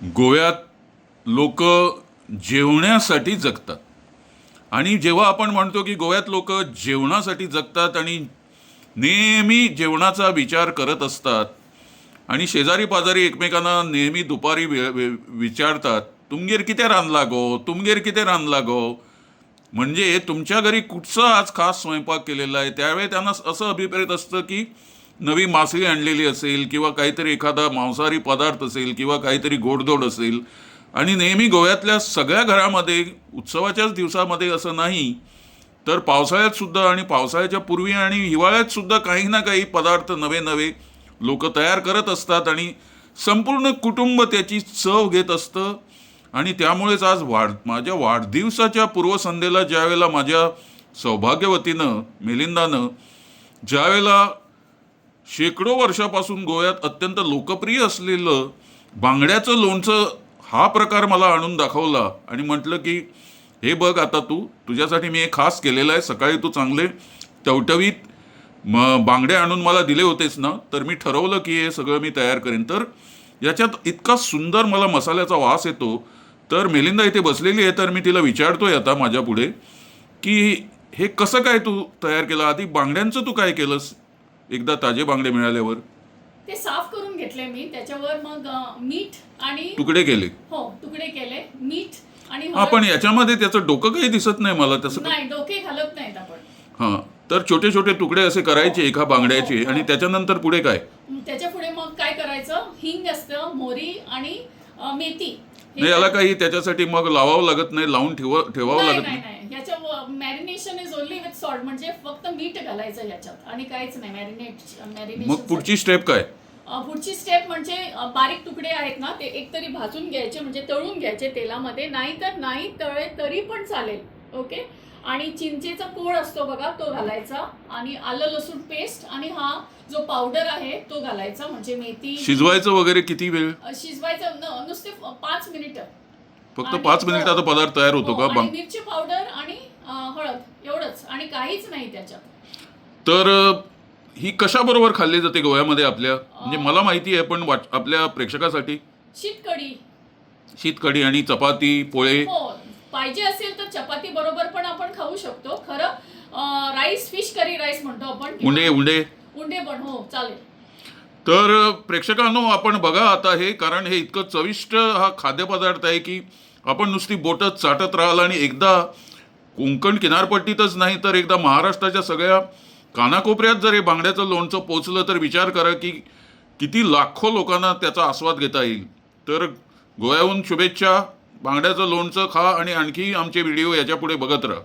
गोव्यात लोक जेवण्यासाठी जगतात. आणि जेव्हा आपण म्हणतो की गोव्यात लोक जेवणासाठी जगतात आणि नेहमी जेवणाचा विचार करत असतात आणि शेजारी पाजारी एकमेकांना नेहमी दुपारी विचारतात तुमगेर किती रांधला गो तुमगेर किती रांधला गो म्हणजे तुमच्या घरी कुठचा आज खास स्वयंपाक केलेला आहे? त्यावेळी त्यांना असं अभिप्रेत असतं की नवी मासळी आणलेली असेल किंवा काहीतरी एखादा मांसाहारी पदार्थ असेल किंवा काहीतरी गोडधोड असेल आणि नेहमी गोव्यातल्या सगळ्या घरामध्ये उत्सवाच्याच दिवसामध्ये असं नाही तर पावसाळ्यात सुद्धा आणि पावसाळ्याच्या पूर्वी आणि हिवाळ्यात सुद्धा काही ना काही पदार्थ नवे नवे लोक तयार करत असतात आणि संपूर्ण कुटुंब त्याची चव घेत असतं. आणि त्यामुळेच आज वाढ माझ्या वाढदिवसाच्या पूर्वसंध्येला ज्यावेळेला माझ्या सौभाग्यवतीनं मिलिंदानं ज्यावेळेला शेकडो वर्षापासून गोव्यात अत्यंत लोकप्रिय असलेलं बांगड्याचं लोणचं हा प्रकार मला आणून दाखवला. आणि म्हटलं की हे बघ आता तू तुझ्यासाठी मी हे खास केलेलं आहे सकाळी तू चांगले टवटवीत म बांगडे आणून मला दिले होतेस ना तर मी ठरवलं की हे सगळं मी तयार करेन. तर याच्यात इतका सुंदर मला मसाल्याचा वास येतो तर मेलिंदा इथे बसलेली आहे तर मी तिला विचारतोय आता माझ्या पुढे की हे कसं काय तू तयार केलं? आधी बांगड्यांचं तू काय केलंस? एकदा ताजे बांगडे मिळाल्यावर ते साफ करून घेतले मी. त्याच्यावर मग अ, मीठ आणि तुकडे केले. हो तुकडे केले. मीठ आणि हा हळद. पण याच्यामध्ये त्याचं डोकं काही दिसत नाही मला तसं नाही डोके घालत नाहीत आपण. हा तर छोटे छोटे तुकडे असे करायचे एका बांगड्याचे आणि त्याच्यानंतर पुढे काय? त्याच्या पुढे मग काय करायचं? हिंग असतं मोरी आणि अ, मेथी. हे नाही याला काही त्याच्यासाठी मग लावावं लागत नाही लावून ठेवा ठेवावं नाही लागत नाही नाही. नाही. याच्या marination is only with salt म्हणजे फक्त मीठ घालायचं याच्यात आणि काहीच नाही. मॅरिनेट मग मॅरिनेशन पुढची स्टेप काय? पुढची स्टेप म्हणजे बारीक तुकडे आहेत ना ते एकतरी भाजून घ्यायचे म्हणजे तळून घ्यायचे तेलामध्ये. नाहीतर नाही तळे तरी पण चालेल ओके आणि चिंचेचा कोळ असतो बघा तो घालायचा. आणि आलं लसूण पेस्ट आणि हा जो पावडर आहे तो घालायचा म्हणजे मेथी. शिजवायचं वगैरे किती वेळ? शिजवायचं न- नुसते पाच मिनिटं. फक्त आणि पाच हो. मिनिटाचा पदार्थ तयार होतो हो, का? आणि मिरची पावडर हळद एवढंच. आणि काहीच नाही त्याच्यात. तर ही कशाबरोबर खाल्ली जाते गोव्यामध्ये आपल्या? म्हणजे मला माहिती आहे पण वाट- आपल्या प्रेक्षकासाठी. शीतकढी शीतकढी आणि चपाती पोळे. हो पाहिजे असेल तर चपाती बरोबर पण आपण खाऊ शकतो. खरं राईस फिश करी राईस म्हणतो आपण किंवा उंडे उंडे. उंडे पण हो चालेल. तर प्रेक्षकांनो आपण बघा आता हे कारण हे इतकं चविष्ट हा खाद्यपदार्थ आहे की आपण नुसती बोटं चाटत राहाल आणि एकदा कोंकण किनारपट्टीतच नाही तर एकदा महाराष्ट्राच्या सगळ्या कानाकोपऱ्यात जर हे बांगड्याचं लोणचं पोचलं तर विचार करा की किती लाखो लोकांना त्याचा आस्वाद घेता येईल. तर गोव्याहून शुभेच्छा बांगड्याचं लोणचं खा आणि आणखी आमचे व्हिडिओ याच्यापुढे बघत राहा.